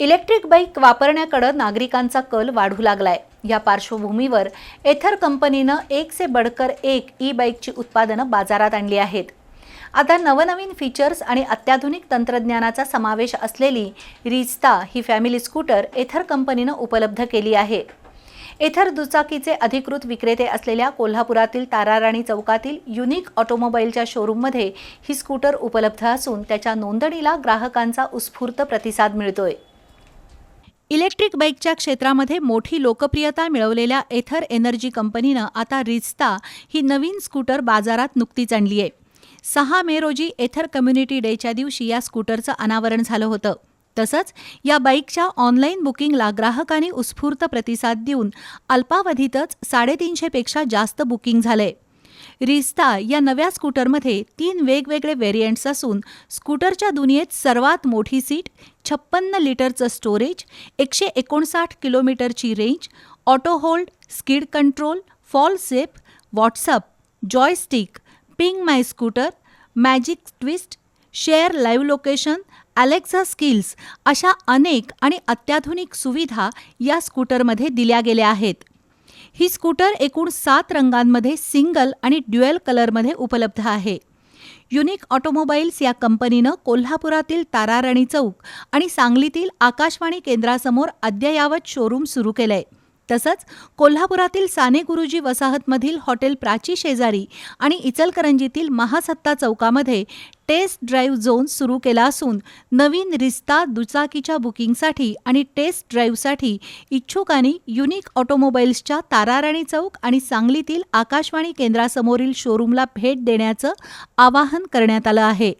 Electric bike वापरण्याकडे नागरिकांचा कल वाढू लागलाय. या पार्श्वभूमीवर एथर कंपनीनं एक से बडकर एक ई बाईकची उत्पादनं बाजारात आणली आहेत. आता नवनवीन फीचर्स आणि अत्याधुनिक तंत्रज्ञानाचा समावेश असलेली रिस्ता ही फॅमिली स्कूटर एथर कंपनीनं उपलब्ध केली आहे. एथर दुचाकीचे अधिकृत विक्रेते असलेल्या कोल्हापुरातील ताराराणी चौकातील युनिक ऑटोमोबाईलच्या शोरूममध्ये ही स्कूटर उपलब्ध असून त्याच्या नोंदणीला ग्राहकांचा उत्स्फूर्त प्रतिसाद मिळतोय. इलेक्ट्रिक बाईकच्या क्षेत्रामध्ये मोठी लोकप्रियता मिळवलेल्या एथर एनर्जी कंपनीनं आता रिस्ता ही नवीन स्कूटर बाजारात नुकतीच आणली आहे. सहा मे रोजी एथर कम्युनिटी डेच्या दिवशी या स्कूटरचं अनावरण झालं होतं. तसंच या बाईकच्या ऑनलाईन बुकिंगला ग्राहकांनी उत्स्फूर्त प्रतिसाद देऊन अल्पावधीतच साडेतीनशेपेक्षा जास्त बुकिंग झालंय. रिस्ता या नव्या स्कूटरमध्ये तीन वेगवेगळे व्हेरियंट्स असून स्कूटरच्या दुनियेत सर्वात मोठी सीट छप्पन्न लिटरचं स्टोरेज एकशे एकोणसाठ किलोमीटरची range auto hold skid control fall safe WhatsApp joystick ping my scooter magic twist share live location Alexa skills अशा अनेक आणि अत्याधुनिक सुविधा या स्कूटरमध्ये दिल्या गेल्या आहेत. ही स्कूटर एकूण सात रंगांमध्ये सिंगल आणि ड्युएल कलरमध्ये उपलब्ध आहे. युनिक ऑटोमोबाईल्स या कंपनीनं कोल्हापुरातील ताराराणी चौक आणि सांगलीतील आकाशवाणी केंद्रासमोर अद्ययावत शोरूम सुरू केलंय. तसंच कोल्हापुरातील साने गुरुजी वसाहतमधील हॉटेल प्राची शेजारी आणि इचलकरंजीतील महासत्ता चौकामध्ये टेस्ट ड्राईव्ह झोन सुरू केला असून नवीन रिस्ता दुचाकीच्या बुकिंगसाठी आणि टेस्ट ड्राईव्हसाठी इच्छुकांनी युनिक ऑटोमोबाईल्सच्या ताराराणी चौक आणि सांगलीतील आकाशवाणी केंद्रासमोरील शोरूमला भेट देण्याचं आवाहन करण्यात आलं आहे.